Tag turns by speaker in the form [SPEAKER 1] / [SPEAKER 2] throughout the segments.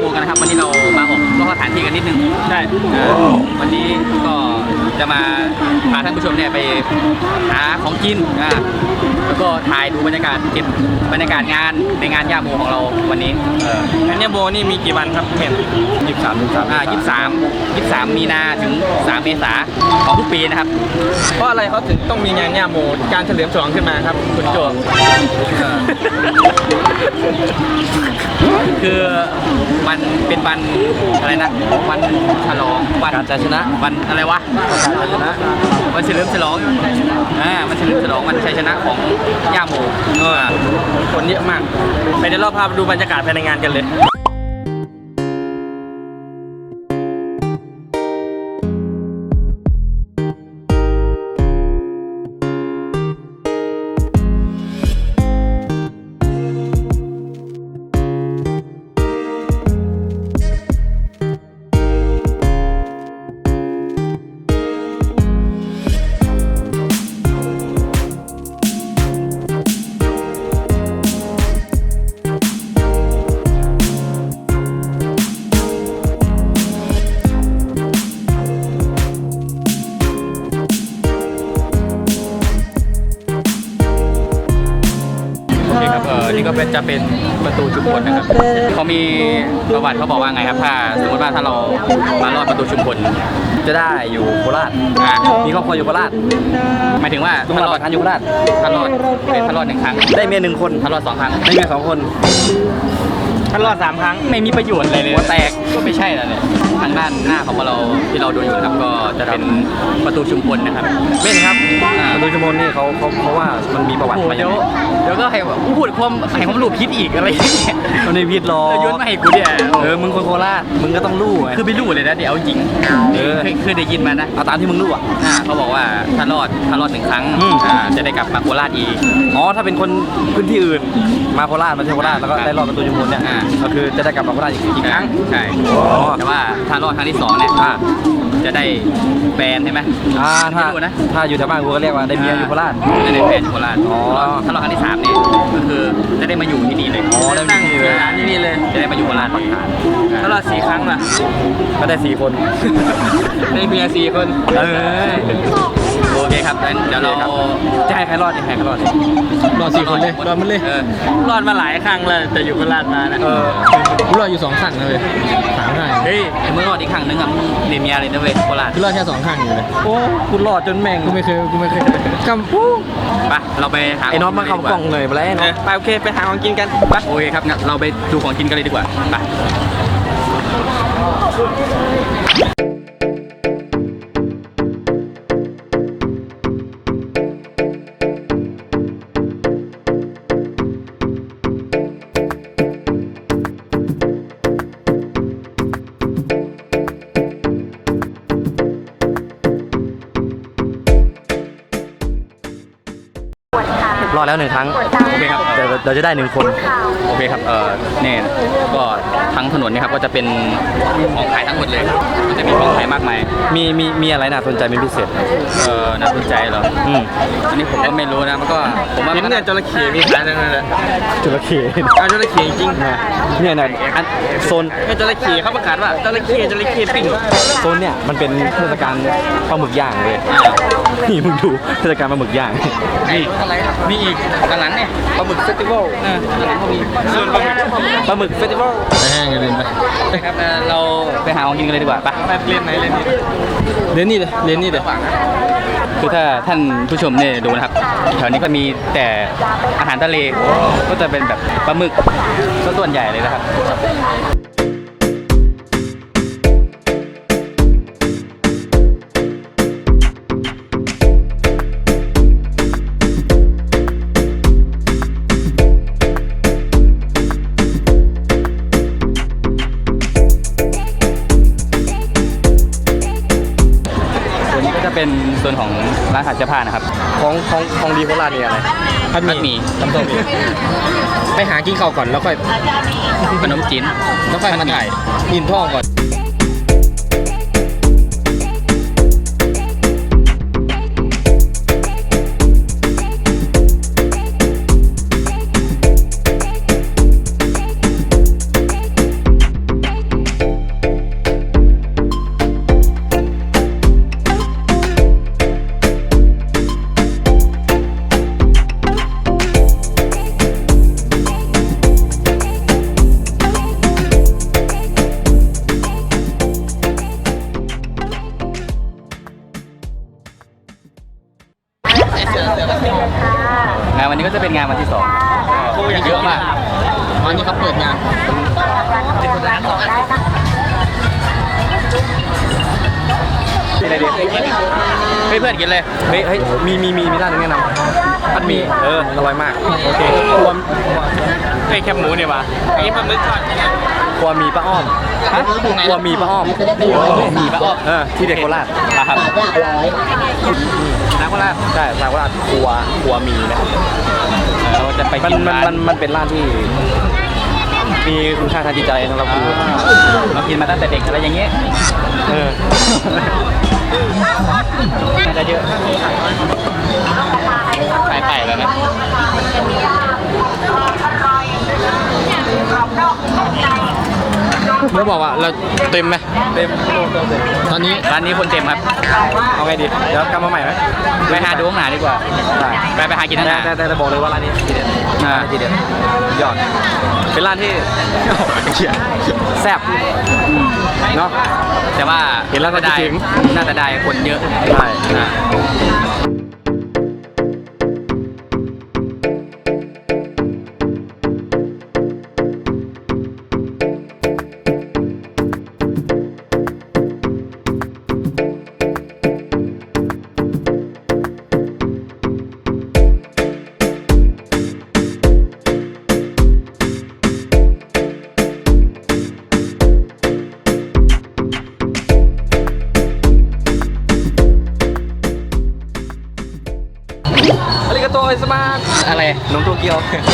[SPEAKER 1] โมกันนะครับ วันนี้เรามาออกนอกสถานที่กันนิดนึง
[SPEAKER 2] ใช่
[SPEAKER 1] อ่าวันนี้ก็จะมาพาท่านผู้ชมเนี่ยไปหาของกินอ่าแล้วก็ถ่ายดูบรรยากาศเก็บบรรยากาศงานในงานย่าโมของเราวันนี้เออ
[SPEAKER 2] งั้นเนี่ยโบนี่มีกี่วันครับเห็น
[SPEAKER 1] ยี่สิบสามยี่สิบสามอ่ายี่สิบสามยี่สิบสามมีนาถึงสามเมษาของทุกปีนะครับ
[SPEAKER 2] เพราะอะไรเขาถึงต้องมีงานย่าโมการเฉลิมฉลองขึ้นมาครับคุณโจ
[SPEAKER 1] เออ คือมันเป็นวันอะไรนะวันฉลองวันการชนะวันอะไรวะการชนะวันเฉลิมฉลองอ่ามันเฉลิมฉลองวันชัยชนะของย่าโมอ่า
[SPEAKER 2] คนเยอะมากไปเดี๋ยวเราพาไปดูบรรยากาศภายในงานกันเลย
[SPEAKER 1] เออนี่ก็เป็นจะเป็นประตูชุมพลนะครับเขามีประวัติเขาบอกว่าไงครับถ้าสมมติว่าถ้าเรามารอดประตูชุมพล
[SPEAKER 3] จะได้อยู่โคราช
[SPEAKER 1] อ่า
[SPEAKER 3] มีครอบครัวอยู่โคราช
[SPEAKER 1] หมายถึงว่า
[SPEAKER 3] ลุง
[SPEAKER 1] ถ้า
[SPEAKER 3] หลับ
[SPEAKER 1] รอ
[SPEAKER 3] ป
[SPEAKER 1] ด
[SPEAKER 3] ระกันอยู่โคราช
[SPEAKER 1] ถ้ารอดเป็นถ้ารอดหนึ่งครั้ง
[SPEAKER 3] ได้เมียหนึ่งคน
[SPEAKER 1] ถ้ารอดสองครั้ง
[SPEAKER 3] ได้เมียสองคน
[SPEAKER 2] ท่านรอดสามครั้ง
[SPEAKER 1] ไม่มีประโยชน์อะไรเลยหัวแตกก็ไม่ใช่แล้วเนี่ย ทางด้านหน้าของเราที่เราดูอยู่นะครับก็จะเป็นประตูชุมพลนะครับ
[SPEAKER 3] เม่นครับ
[SPEAKER 1] อ่า
[SPEAKER 3] ประตูชมนนี่เขาเขาเขาว่ามันมีประวัติ
[SPEAKER 1] โอ้โห
[SPEAKER 3] มาอ
[SPEAKER 1] เดี๋
[SPEAKER 3] ย่าง
[SPEAKER 1] ยว
[SPEAKER 3] ไร
[SPEAKER 1] เดี๋ยวก็ให้พูดความให้ผมรู้พิษอีกอะไรอย่างเงี้ย
[SPEAKER 3] มันไม่ผิดหรอ
[SPEAKER 1] เออโยนมาให้กูเนี่ย
[SPEAKER 3] เออมึงคนโคราชมึงก็ต้องรู้ไง
[SPEAKER 1] คือไม่รู้เลยนะเดี๋ยวเอาจริง
[SPEAKER 3] เออ
[SPEAKER 1] เคยเคยได้ยินมานะ
[SPEAKER 3] เอาตามที่มึงรู้อะ
[SPEAKER 1] อ่าเขาบอกว่าถ้ารอดถ้ารอดหนึ่งครั้ง
[SPEAKER 3] อืม
[SPEAKER 1] อ่าจะได้กลับมาโคราชอีก
[SPEAKER 3] อ๋อถ้าเป็นคนพื้นที่อื่นมาโคราชมาเที่ยวโคราชแล้วก็ได้รอดประตูชมนเนี่ย
[SPEAKER 1] อ่า
[SPEAKER 3] ก็คือจะได้กลับมาโคราชอีกอีกครั้ง
[SPEAKER 1] ใช่
[SPEAKER 3] อ๋อ
[SPEAKER 1] แต่ว่าถ้ารอดครั้งที่สองเนี่ย
[SPEAKER 3] อ่า
[SPEAKER 1] จะได้แฟนใช่ไหม
[SPEAKER 3] อ่าถ้า
[SPEAKER 1] ไม่รู้นะ
[SPEAKER 3] ถ้าอยู่แถวบ้านกูก็เรียกว่าได้เมียอยู่โคราช
[SPEAKER 1] จะได้แฟนอยู่โคราช
[SPEAKER 3] อ๋อ
[SPEAKER 1] ถ้ารอดครั้งที่สามเนี่ยก็คือจะได้มาอยู่ที่นี่เลย
[SPEAKER 3] อ๋อได้มาอยู่ที่นี่เลย
[SPEAKER 1] ร้านที่นี่เลย จะได้มาอยู่โคราชปักฐาน
[SPEAKER 2] ท่านรอดสี่ครั้งล่ะ
[SPEAKER 3] ก็ได้สี่คน
[SPEAKER 2] ได้เมียสี่คน
[SPEAKER 3] เออ
[SPEAKER 1] โอเคครับงั้นเดี๋ยวเรา
[SPEAKER 3] จะให้ใครรอดจะให้ใครรอด
[SPEAKER 2] รอดสี่คนเลยรอดมันเลย
[SPEAKER 1] เออ
[SPEAKER 2] รอดมาหลายครั้งแล้วแต่อยู่โคราชมานะ
[SPEAKER 3] เออ
[SPEAKER 4] กูรอดอยู่สองครั้งนะเลยสามครั้ง
[SPEAKER 1] เฮ้ยไอ้มึงรอดอีกครั้งนึงอะมึงเรียนเมียเลยนะเว้ยโคราช
[SPEAKER 4] กูรอดแค่สองครั้งอยู่เลย
[SPEAKER 3] โอ้กูรอดจนแม่ง
[SPEAKER 4] กูไม่เคยกูไม่เคยกำปู
[SPEAKER 1] ไปเราไปหา
[SPEAKER 3] ไอ้น็อตมาเข้ากล่องเลยไปแล้วไอ้
[SPEAKER 2] เอ
[SPEAKER 3] น็อ
[SPEAKER 2] อ
[SPEAKER 3] ต
[SPEAKER 2] ไปโอเคไปหาของกินกันไป
[SPEAKER 1] โอเคครับงั้นเราไปดูของกินกันเลยดีกว่าไป
[SPEAKER 3] แล้วหนึ่งครั้ง
[SPEAKER 1] โอเคครับ
[SPEAKER 3] เดี๋ยว เราจะได้หนึ่งคน
[SPEAKER 1] โอเคครับเออเนี่ยก็ทั้งถนนเนี่ยครับก็จะเป็นของขายทั้งหมดเลยมันจะมีของขายมากมาย
[SPEAKER 3] มีมีมีอะไรน่าสนใจเป็นพิเศษ
[SPEAKER 1] เออน่าสนใจเหรอ
[SPEAKER 3] อืม
[SPEAKER 1] อันนี้ผมก็ไม่รู้นะมันก็ผมว่า
[SPEAKER 2] เห็น
[SPEAKER 1] มัน
[SPEAKER 2] เนี่ยจระเข้มีขายทั้งนั้นแหละ
[SPEAKER 3] จระเข้
[SPEAKER 2] เอาจระเข้จริง
[SPEAKER 3] เนี่ยนะอันโซน
[SPEAKER 2] เนี่ยจระเข้เขาประกาศว่าจระเข้จระเข้ปิ้ง
[SPEAKER 3] โซนเนี่ยมันเป็นเทศกาลปลาหมึกย่างเลย
[SPEAKER 1] อ่า
[SPEAKER 3] นี่มึงดูเทศกาลปลาหมึกย่าง
[SPEAKER 1] นี่มีอีกด้านหลังเนี่ย
[SPEAKER 2] ปลาหมึกเฟสติวัล
[SPEAKER 1] เออด้านหลังก็มี
[SPEAKER 2] ส่วนปลาหมึก
[SPEAKER 3] ปลาหมึกเฟสติวัล
[SPEAKER 4] ไปแห้งกันเลยไป
[SPEAKER 1] นะครับเออเราไปหาของกินกันเลยดีกว่าไป
[SPEAKER 2] ไปเล่นไหนเล่นนี่
[SPEAKER 4] เรียนนี่เลยเรียนนี่เลย
[SPEAKER 1] คือถ้าท่านผู้ชมเนี่ยดูนะครับแถวนี้ก็มีแต่อาหารทะเลก็จะเป็นแบบปลาหมึกซะส่วนใหญ่เลยนะครับ
[SPEAKER 4] ตำส้มไปหากินข้าวก่อนแล้วค่อย
[SPEAKER 1] ขนมจีน
[SPEAKER 4] แล้วค่อยมาถ่ายอินท่องก่อน
[SPEAKER 1] งาน เฮ้ยเพื่อนกินเลย
[SPEAKER 3] เฮ้ยเฮ้ยมีมีมีมีร้านหนึงแนะนำผัดหมี่เอออร่อยมากโอเครวม
[SPEAKER 2] ไอ้แคบหมูเนี่ยวะไอ้ปลาหมึกทอด
[SPEAKER 3] ครัวมีป้าอ้อมฮะ ครัวมีป้าอ้อม
[SPEAKER 1] มีปะอ้อ
[SPEAKER 3] เออที่เด็กโคราช
[SPEAKER 1] ครับ น้ำโคราช
[SPEAKER 3] ใช่ทางโคราชครัวครัวมีนะ
[SPEAKER 1] เราจะไป
[SPEAKER 3] มัน
[SPEAKER 1] กิน
[SPEAKER 3] มัน
[SPEAKER 1] ร้าน
[SPEAKER 3] มันมันเป็นร้านที่ มีคุณค่าทางจิตใจสำหรับกู
[SPEAKER 1] เรากินมาตั้งแต่เด็กอะไรอย่างเงี้ย
[SPEAKER 3] เออ
[SPEAKER 1] น่าจะเยอะไปไปแล้วนะ
[SPEAKER 4] แล้วบอกว่าเราเต็มไหม
[SPEAKER 3] เต็มโลเต็มเต็ม
[SPEAKER 4] ตอนนี้
[SPEAKER 1] ร้านนี้คนเต็มครับ
[SPEAKER 3] เอาไงดีเดี๋ยวกลับมาใหม่ไหม
[SPEAKER 1] ไปหาดูข้างหน้าดีกว่า
[SPEAKER 3] ได้
[SPEAKER 1] ไปไปหากินข้างห
[SPEAKER 3] แต่
[SPEAKER 1] น้า
[SPEAKER 3] แต่แต่แต่บอกเลยว่าร้านนี้ทีเด็ด
[SPEAKER 1] อ่า
[SPEAKER 3] ทีเด็ดยอดเป็นร้านที่แซ่บเนาะ
[SPEAKER 1] แต่ว่า
[SPEAKER 3] เห็นแล้วก็
[SPEAKER 1] ได้
[SPEAKER 3] คิดถึง
[SPEAKER 1] น่าจะได้คนเยอะ
[SPEAKER 3] ใช่ นมโตเกียว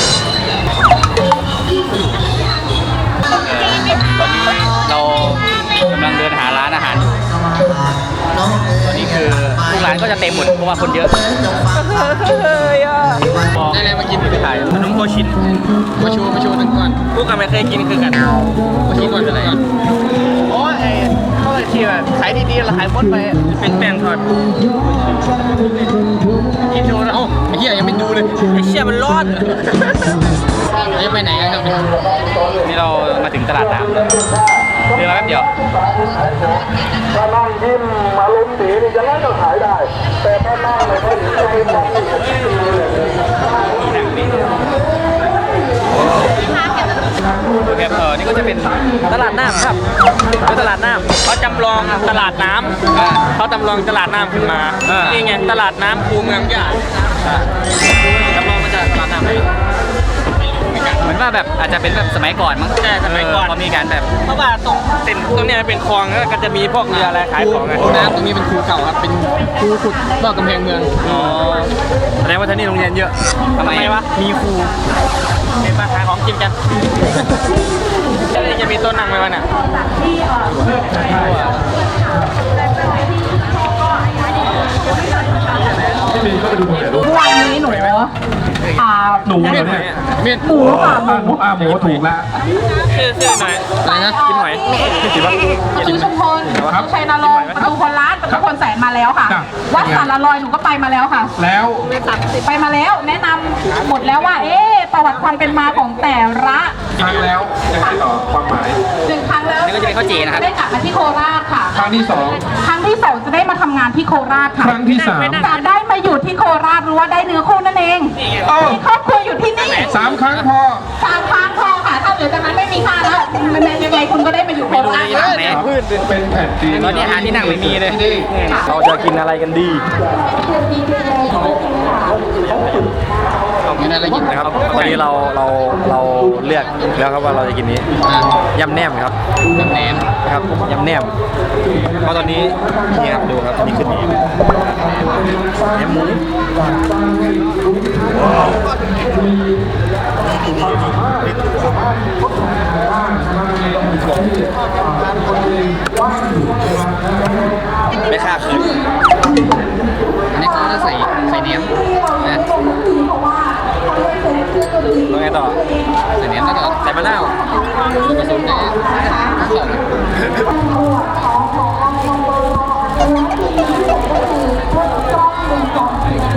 [SPEAKER 1] ตอนนี้เรากำลังเดินหาร้านอาหารอยู่ตอนนี้คือทุกร้านก็จะเต็มหมดเพราะว่าคนเยอะ
[SPEAKER 2] บอกได้เลยมากินไปถ่ายขนมโคชิน
[SPEAKER 4] มาชูมาชูหนึ่งก่อน
[SPEAKER 2] พวกกันไม่เคยกินคือกัน
[SPEAKER 4] มาชูก่อนอะไรก่อน
[SPEAKER 2] โอ้ย เขาเลยที่แบบขายดีๆแล้วขายหมดไป เป็นแป้งทอดกินดูแล้ว
[SPEAKER 4] เอ้าไอ้เหี้ยยังไม่ดูเลย
[SPEAKER 2] ไอ้เชี่ยมันร้อน
[SPEAKER 4] จะไปไหนกันครับเนี่ย
[SPEAKER 1] นี่เรามาถึงตลาดน้ำเดินมาแป๊บเดียว
[SPEAKER 5] ถ้านั่งยิ้มอารมณ์ดีนี่ยังไงก็ขายได้ แต่ถ้านั่งไม่ค่อยดีใจมองไม่เห็นที่เลย
[SPEAKER 1] โอเคเออนี่ก็จะเป็น
[SPEAKER 3] ตลาดน้ำครับเป็นตลาดน้
[SPEAKER 2] เขาจำลองตลาดน้ำ
[SPEAKER 1] อ่า
[SPEAKER 2] เขาจำลองตลาดน้ำขึ้นมา
[SPEAKER 1] อ่านี่
[SPEAKER 2] นี่ไงตลาดน้ำคูเมืองใหญ่
[SPEAKER 1] จำลองมาจากตลาดน้ำ เลยเหมือนว่าแบบอาจจะเป็นแบบสมัยก่อนมั้ง
[SPEAKER 2] ใช่สมัยก่อน
[SPEAKER 1] เพอมีการแบบ
[SPEAKER 2] เพราะว่าตรงเต็นตรงเนี้ยมันเป็นคลองแล้วก็จะมีพวกเรืออะไรขายของไง
[SPEAKER 4] คูน้ำตรงนี้เป็นคูเก่าครับ เป็นคูขุดรอบกำแพงเมือง
[SPEAKER 1] อ๋อำ
[SPEAKER 3] แสดงว่าที่นี่โรงเรียนเยอะ
[SPEAKER 1] ทำไม
[SPEAKER 2] ทำไมวะมีครูเป็นมาขายของกินกันจะมีต้นนั่งไหมวะเนี่ย
[SPEAKER 6] หนู
[SPEAKER 5] เหรอเนี่ย
[SPEAKER 4] เม็ด
[SPEAKER 6] หมูค่ะหมู
[SPEAKER 5] หมูอ่าหมูถูกแล้ว
[SPEAKER 2] ชื่อชื่อหน่อย
[SPEAKER 4] อะไรนะ
[SPEAKER 2] กินหอย
[SPEAKER 6] ชื่อชุมพลชัยนรงค์ประตูคนร้านประตูคนแสนมาแล้วค่ะ
[SPEAKER 5] จ้ะ
[SPEAKER 6] วัดสารลอยหนูก็ไปมาแล้วค่ะ
[SPEAKER 5] แล้ว
[SPEAKER 6] ไปมาแล้ว แนะนำหมดแล้วว่า เอ๊ะประวัติความเป็นมาของแต่ละ
[SPEAKER 5] ครั้งแล้วยังไงต่อความหมาย
[SPEAKER 6] หนึ่งครั้งแล้ว
[SPEAKER 1] นี่ก็จะเป็นข้าวจีนะครับ
[SPEAKER 6] ได้กลับมาที่โคราชค่ะ
[SPEAKER 5] ครั้งที่สอง
[SPEAKER 6] ครั้งที่สองจะได้มาทำงานที่โคราชค่ะ
[SPEAKER 5] ครั้งที่สาม
[SPEAKER 6] จะได้มาอยู่ที่โคราชรู้ว่าได้เนื้อคู่นั่นเอง
[SPEAKER 5] เอ้า
[SPEAKER 6] มีครอบครัวอยู่ที่นี่
[SPEAKER 5] สามครั้งพอ
[SPEAKER 6] สามครั้งพอค่ะถ้าเหลือจากนั้นไม่มีค่าแล้วมันยังไงคุณก็ได้มาอยู่โคราชค่ะ
[SPEAKER 1] แหม
[SPEAKER 5] เป็นแผ่นดิน
[SPEAKER 1] ตอนนี้หาที่นั่งไม่มีเลย
[SPEAKER 5] ที่
[SPEAKER 3] เราจะกินอะไรกันดี
[SPEAKER 4] ไม่ได้อะไรกิน
[SPEAKER 3] นะครับตอนนี้เราเราเราเลือกแล้วครับว่าเราจะกินนี้
[SPEAKER 4] อะ
[SPEAKER 3] ยำแหนมครับ
[SPEAKER 4] แบบแหนม
[SPEAKER 3] ครับยำแหนมเพราะตอนนี้นี่ครับดูครับตอนนี้ขึ้นนี้ แหนมหมูไม่ค่าคืน
[SPEAKER 4] อันนี้เขาจะใส่ใส่เนี้ยนะ
[SPEAKER 3] แล้วไงต่อ
[SPEAKER 4] ใส่เนี้ยมแล้วก็
[SPEAKER 3] ใส่มะนาว
[SPEAKER 4] ผสมในข้าว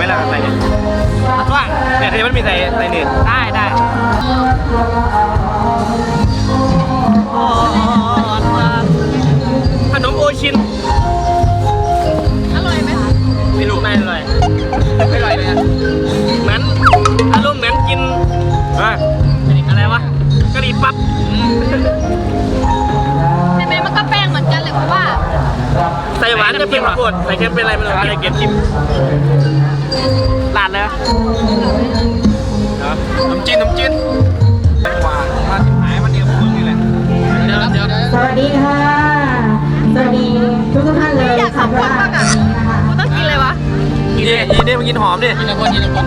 [SPEAKER 3] ไหมล่ะใส่นี่
[SPEAKER 2] ๆว่า
[SPEAKER 3] เนี่ยที่มันมีใส่ใส่นี่
[SPEAKER 2] ได้ได้า
[SPEAKER 3] นจะเป็นข้าวโพดใส่เค็มเป็นอะไรไม่รู้ใส่เค็มจิ้มลาดเลยน้ำจิ้มน้ำจิ้มหวานมาที่หายมันเดียวมึงนี่แหละ
[SPEAKER 4] เดี๋ยวเดี๋ยวเดี๋ยว
[SPEAKER 6] สวัสดีค่ะสวัสดีทุกทุกๆท่านเลย
[SPEAKER 7] อยากขับรถบ้างอะกูต้องกินเลยวะ
[SPEAKER 3] กินดิกินดิมากินหอมดิ
[SPEAKER 4] ทีละคนทีละคน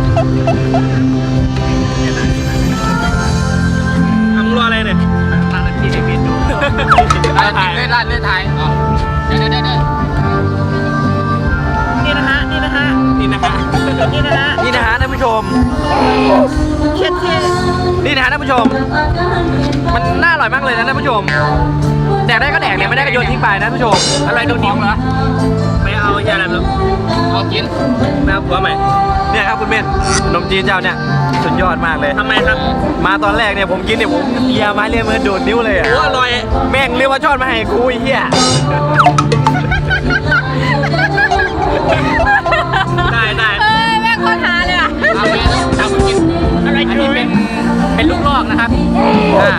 [SPEAKER 3] ทำรัวอะไรเนี่ย
[SPEAKER 2] ตั้งนาทีให้เปลี่ยนดู
[SPEAKER 4] ร้านเล่นร้านเล่นไทยอ๋อเดี๋ยวเดี๋ยวเดี๋ยว
[SPEAKER 2] นะฮะนี่นะฮะ
[SPEAKER 3] นี่นะฮะ
[SPEAKER 2] นี่นะฮะ
[SPEAKER 3] ท่านผู้ชม
[SPEAKER 2] เช็ดเท่
[SPEAKER 3] นี่นะฮะท่านผู้ชม มันน่าอร่อยมากเลยนะท่านผู้ชมแดกได้ก็แดกเนี่ยไม่ได้ก็โยนทิ้งไปนะท่านผู้ชมอะไรโดนทิ้งเหรอไม่เอาอย่าอะไรไม่รู้
[SPEAKER 4] เอากิน
[SPEAKER 3] ไม่เอาผัวใหม่เนี่ยครับคุณเม่นขนมจีนเจ้าเนี่ยสุดยอดมากเลยทำไมครับ มาตอนแรกเนี่ยผมกินเนี่ยผมเลียไม้เลียมือโดดนิ้วเลยอะอร่อยแม่งเรียกว่าชอดมาให้กูไอ้เหี้ย
[SPEAKER 7] อัน
[SPEAKER 4] นี้
[SPEAKER 1] เป็นเป็นลูกลอกนะครับอ่า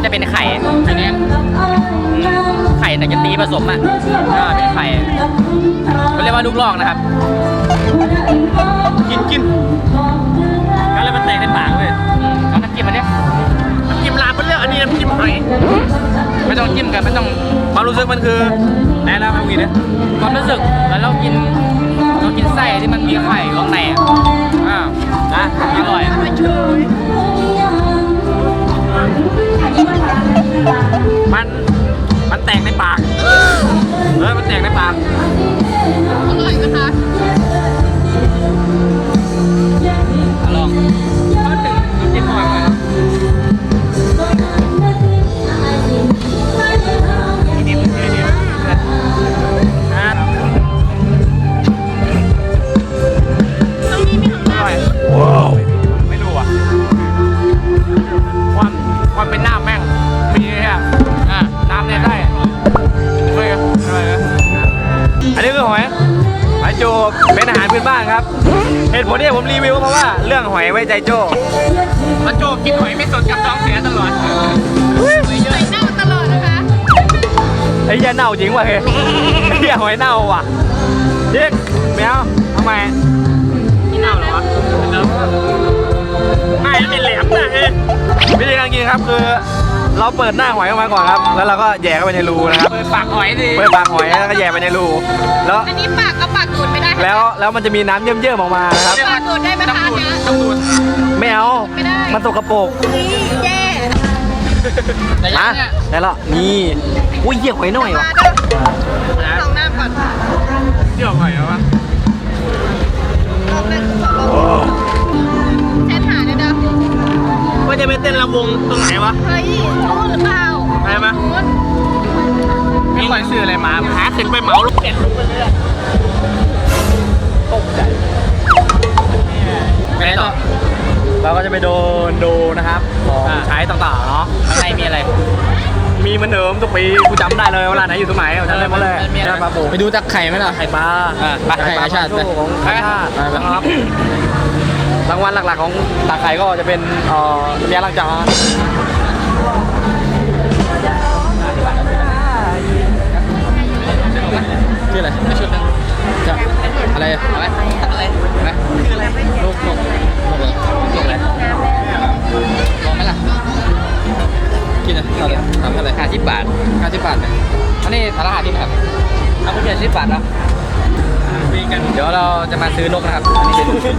[SPEAKER 2] ก็จะ
[SPEAKER 3] เป็นไข่อั
[SPEAKER 1] นนี้ไข่แต่จะตีผสมอะอ่าเป็นไข่เขาเรียกว่าลูกลอกนะครับ
[SPEAKER 3] กินกินกันเลยมันแตกในปากเลย
[SPEAKER 1] เอาน้ำจิ้มมาเนี่ย
[SPEAKER 3] จิ้มลาบเป็นเรื่องอันนี้น้ำจิ้มหอย
[SPEAKER 1] ไม่ต้องจิ้มกันไม่ต้อง
[SPEAKER 3] ความรู้สึกมันคือแน่แล้วมันกินเนี่ย
[SPEAKER 1] ความรู้สึกแล้วเรากินเรากินไส้ที่มันมีไข่อยู่ข้างในอะอ่า
[SPEAKER 3] นะ
[SPEAKER 1] อร่อย
[SPEAKER 3] มัน มันแตกในปาก เออ มันแตกในปาก
[SPEAKER 7] อร่อยไหมคะ
[SPEAKER 1] ลอง
[SPEAKER 3] เขาถึง ใจโจ้
[SPEAKER 2] มาโจกินหอยไม่สดกับท้องเสียตลอด
[SPEAKER 7] ใส่เน่าตลอดนะคะ
[SPEAKER 3] ไอ้เหี้ยเน่าจริงว่ะเฮ้ยไอ้เหี้ยหอยเน่าว่ะเด็กแมวทำไมนี่เน่าเหรอวะไอ้เป็นแหลมนะเฮ้ยวิธีการกินครับคือเราเปิดหน้าหอยออกมาก่อนครับ แล้วเราก็แหย่เข้าไปในรูนะครับ
[SPEAKER 2] เปิดปากหอยดิ
[SPEAKER 3] เปิดปากหอยแล้วก็แหย่ไปในรู แล้ว
[SPEAKER 7] อันนี้ปากกับปากดูดไม่ได้ค่ะ
[SPEAKER 3] แล้วแล้วมันจะมีน้ำเยิ้มๆออกมานะครับ
[SPEAKER 7] ปากดูดได้ไหมคะเนี่ย
[SPEAKER 3] ไม่เอา
[SPEAKER 7] ไม่ได้
[SPEAKER 3] มันสกปรก
[SPEAKER 7] นี่แย่
[SPEAKER 4] แต่ยั
[SPEAKER 3] นะ
[SPEAKER 4] งเนี่ย
[SPEAKER 3] ได้แล้วนี่อุ้ยเหี้ยหอยหน่อย
[SPEAKER 7] มา
[SPEAKER 3] ว่ะ
[SPEAKER 7] เด้อลองน้ำก่อน
[SPEAKER 3] เหี้ยหอยเหรอวะ
[SPEAKER 7] ลองน้ำเช็ดหาเลยเด้อ
[SPEAKER 3] ว่าจะไปเต้นลำวงตรงไหนวะ
[SPEAKER 7] เฮ้ยรู้หรือเปล่า
[SPEAKER 3] ไปไหม
[SPEAKER 7] รู้
[SPEAKER 3] มีหอยซื้ออะไรมาหาขึ้นไปเหมาลูกเป็ด
[SPEAKER 1] ไปไห
[SPEAKER 3] ก็จะไปโดนดูนะครับของใช้ต่างๆเนาะ
[SPEAKER 1] ข้างในมีอะไร
[SPEAKER 3] มีเหมือนเดิมทุกปีกูจำได้เลยเวลาไหนอยู่ตรงไหนจำได้หมดเลย
[SPEAKER 1] มันมีอะไร
[SPEAKER 3] ปลาโป่ง
[SPEAKER 4] ไปดูตักไข่ไหมล่ะ
[SPEAKER 3] ไข่ปลา
[SPEAKER 1] อะไป
[SPEAKER 3] ไข่ปลา
[SPEAKER 4] ไข่ชาติ
[SPEAKER 3] โชว์ของไข่ชาติ
[SPEAKER 4] ไปไป
[SPEAKER 3] นะครับรางวัลหลักๆของตาไข่ก็จะเป็นเอ่อน้ำยาล้างจาน
[SPEAKER 4] ชื่ออะไรไม่ชุดนึงจะอะไรอะไรอะไรนะคืออะไรลูกลูก ลองไหมล่ะ กินอะเอาเลยทำเท่าไหร่ห้า
[SPEAKER 1] สิบบาท
[SPEAKER 4] ห้าสิบบาทเนี่ย
[SPEAKER 1] อันนี้สาระหาดีไหนครับเอาคุณเจ็ดสิบบาทแล้วมีกันเดี๋ยวเราจะมาซื้อนกนะครับ อันนี้เป็น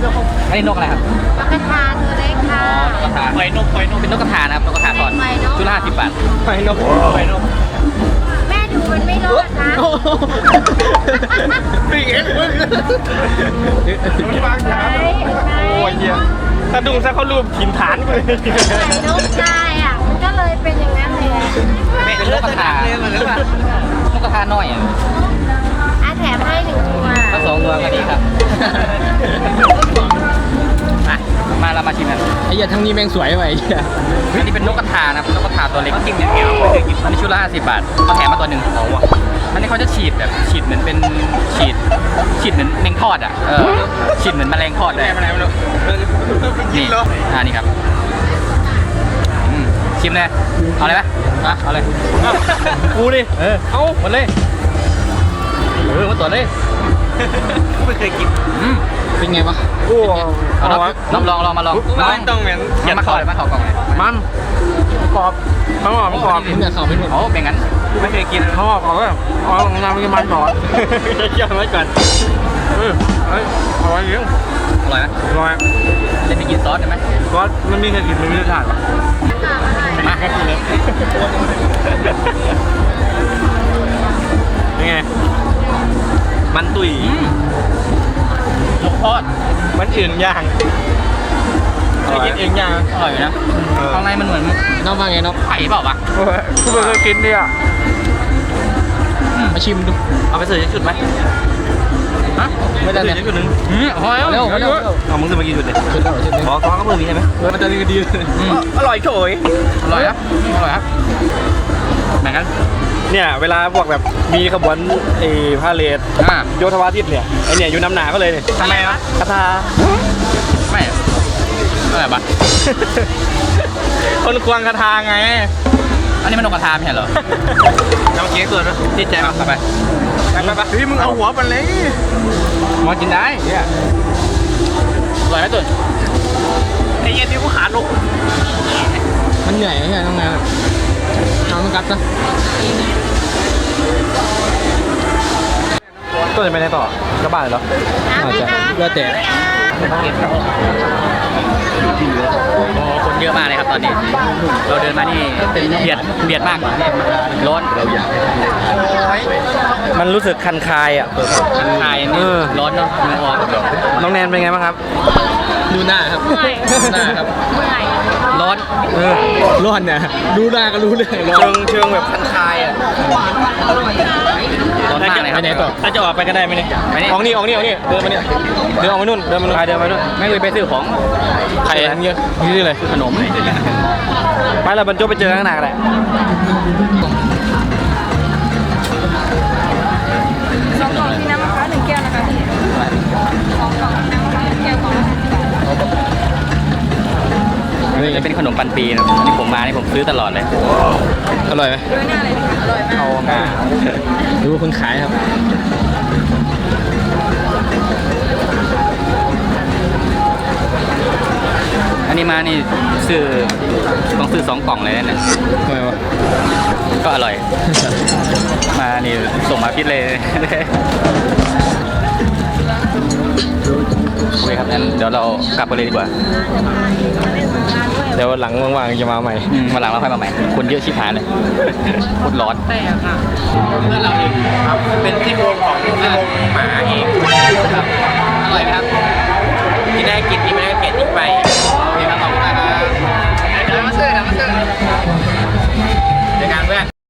[SPEAKER 1] อันนี้นกอะไรครับ
[SPEAKER 7] นกกระทาตัวเล็กค่ะ
[SPEAKER 1] นกกระทาไฟนกไฟนกเป็นนกกระทานะครับนกกระทาทอดชุดห้าสิบบาท
[SPEAKER 3] ไฟนกไฟนก
[SPEAKER 7] แม่ดูมันไม่รอดนะ
[SPEAKER 3] ปีเอ็นมันบางอย่าโอ้ยเยี่ยม ถ้าดุงซะเขารูปหินฐานกูเลย
[SPEAKER 7] ใส่นกได้อะ มันก็เลยเป็นอย่างนั้นเลยอะ
[SPEAKER 1] เป็นนกกระทานกกระทาน้อยอะ
[SPEAKER 7] อะแถมให้หนึ่งตัว
[SPEAKER 1] ถ้าสองตัวก็ดีครับมาเรามาชิมกัน
[SPEAKER 4] ไอ้เหี้ยทั้งนี้แม่งสวยว่ะไอ้เหี้ย
[SPEAKER 1] อันนี้เป็นนกกระทานะครับนกกระทาตัวเล็กกินอย่างเดียวอันนี้ชุดละห้าสิบบาทเขาแถมมาตัวหนึ่งเอาวะ อันนี้เขาจะฉีดแบบฉีดเหมือนเป็นฉีดฉีดเหมือนแมงทอดอะเออฉีดเหมือนแมลงทอดเลยนี่อ่านี่ครับอืมชิมเลยเอาเลยไหมอะเอาเลย
[SPEAKER 3] กูดิ
[SPEAKER 1] เออเอาหมดเลยเออมาต่อเลย
[SPEAKER 3] ไม่เคยกิน
[SPEAKER 1] อืม
[SPEAKER 4] เป็นไงวะ
[SPEAKER 3] กู
[SPEAKER 1] เอาลองลองลองลองมาลอง
[SPEAKER 3] ไม่ต้องเหม็น
[SPEAKER 1] มามาเข้าเลยมาเข้ากล่องเลย
[SPEAKER 3] มันกรอบข้างนอกมันกรอบ
[SPEAKER 4] มึงอะเข้าไม่ถูก
[SPEAKER 1] โอ้เป็นงั้น
[SPEAKER 3] ไม่เคยกินข้างนอกเขาก็เอาลงน้ำมันมันก่อนเคี่ยวไว้ก่อนเออเฮ้ยเอาไว้ยิง
[SPEAKER 1] อร่อยไหม
[SPEAKER 3] อร่อย
[SPEAKER 1] เล่นไปกินซอสได้ไหม
[SPEAKER 3] ก็มันมีเคยกินมันมีรสชาติ
[SPEAKER 1] มาให้กินเลย
[SPEAKER 3] ยังไงมันตุ๋ย
[SPEAKER 1] หมก ทอด
[SPEAKER 3] มันอื่นย่างเคยกินเองย่าง
[SPEAKER 1] อร่อยอยู่นะ
[SPEAKER 3] เออ
[SPEAKER 1] ข้างในมันเหมือน
[SPEAKER 4] น้องว่าไงน้อง
[SPEAKER 1] ไข่เปล่าวะ
[SPEAKER 3] กูไม่เคยกินเนี่ย
[SPEAKER 4] มาชิมดู
[SPEAKER 3] เอาไปเสิร์ฟจุดไหม
[SPEAKER 1] ฮะ
[SPEAKER 4] ไม่ได้เนี่ย
[SPEAKER 3] จุดหนึ่ง
[SPEAKER 1] อืมพอแล้ว
[SPEAKER 4] เร็วเร็วเร็ว
[SPEAKER 3] เอามึงจะมากินจุดเด็ด
[SPEAKER 4] ชุดแล้วชุดนี้
[SPEAKER 3] ขอขอก็มือมีใช่ไหม
[SPEAKER 4] มันจะดีดี
[SPEAKER 1] อืม
[SPEAKER 3] อร่อยโฉย
[SPEAKER 1] อร่อยครับอร่อยครับแบ่งกัน
[SPEAKER 3] เนี่ยเวลาพวกแบบมีขบวนไอ้พาเลท
[SPEAKER 1] อ่า
[SPEAKER 3] โยธวาทิตเนี่ยไอเนี่ยอยู่น้ำหนาก็เลยเนี่ย
[SPEAKER 1] ทำไมวะ
[SPEAKER 3] คาถา
[SPEAKER 1] ไม่อะไรปะ
[SPEAKER 3] คนควงคาถาไง
[SPEAKER 1] อันนี้มันนกกระทาไม่ใช่เหรอ
[SPEAKER 3] น้ำเก๊กตัวนะติดใจ
[SPEAKER 1] เอา
[SPEAKER 3] ป่ะ
[SPEAKER 1] เข้าไป
[SPEAKER 3] ไปไปไปเฮ้ยมึงเอาหัวมันเลย
[SPEAKER 1] มากินได้เนี่ยอร่อยไหมตุ่น
[SPEAKER 3] ไอ้เย็นนี่กูขาลก
[SPEAKER 4] มันเหนื่อยไอ้เหี้ยน้องแนวเอามัน กัดซะ
[SPEAKER 3] ตัวจะไปไหนต่อกลับบ้านเหรอ
[SPEAKER 4] อาจจะว่าแต่
[SPEAKER 1] โอ้คนเยอะมากเลยครับตอนนี้ เราเดินมานี่เบียดเบียดมากร้อนเราอยาก
[SPEAKER 3] มันรู้สึกคันคายอะ
[SPEAKER 1] คายนี่ร้อนเนาะมืออ่อน
[SPEAKER 3] น้องแนนเป็นไงบ้างครับ
[SPEAKER 4] ดูหน้าครับดูหน้าครับ
[SPEAKER 1] ร้อน
[SPEAKER 3] เออ
[SPEAKER 4] ร้อนเนี่ยดูหน้าก็รู้เลยร้อ
[SPEAKER 3] เชิ
[SPEAKER 4] น
[SPEAKER 3] งเชิงแบบคันคายอะ
[SPEAKER 1] ร้อนมากเลยครับ
[SPEAKER 4] ไปไหนต่อ
[SPEAKER 3] ถ้าจะออกไปก็ได้ไหมเนี่ย
[SPEAKER 1] ไปนี่
[SPEAKER 3] ออกนี่ออกนี่ออกนี่เดินมาเนี่ยเดินออกมานู่นเดินมานู่นเดินมานู่น
[SPEAKER 1] ไม่เคยไปซื้อของ
[SPEAKER 3] ใครเงี้ยนี่เลย
[SPEAKER 1] ขนม
[SPEAKER 3] ไปแล้วบรรจบไปเจอข้างหน้าก็ได้
[SPEAKER 6] ส นนี้
[SPEAKER 1] จะเป็นขนมปันปีนะครับอันนี้ผมมานี่ผมซื้อตลอดเลย
[SPEAKER 4] อร่อยไหม
[SPEAKER 6] ด้วยหน้าเลยนะคะอร่อยมาก
[SPEAKER 1] เอามา
[SPEAKER 4] ดูคนขายครับ
[SPEAKER 1] อันนี้มานี่ซื้อต้องซื้อสองกล่องเลยนะเนี่ย
[SPEAKER 4] ทำไมวะ
[SPEAKER 1] ก็อร่อย มานี่ส่งมาพิษเลยโอเคครับงั้นเดี๋ยวเรากลับไปเลยดีกว่า
[SPEAKER 3] เเดี๋ยวหลังว่างๆจะมาใหม่
[SPEAKER 1] มาหลังเราค่อยมาใหม่ คนเยอะชิบหายเลยโคดรร้อน
[SPEAKER 6] แตกอะ
[SPEAKER 1] เพื่อนเราเองครับเป็นที่โครของที่โครหมาเองครับอร่อยไหมครับกินได้กินกินไม่ได้กเก็บทิ้งไปโอเคครับขอบคุณมากครับเดี๋ยวมาเสิร์ฟมาเสิร์ฟ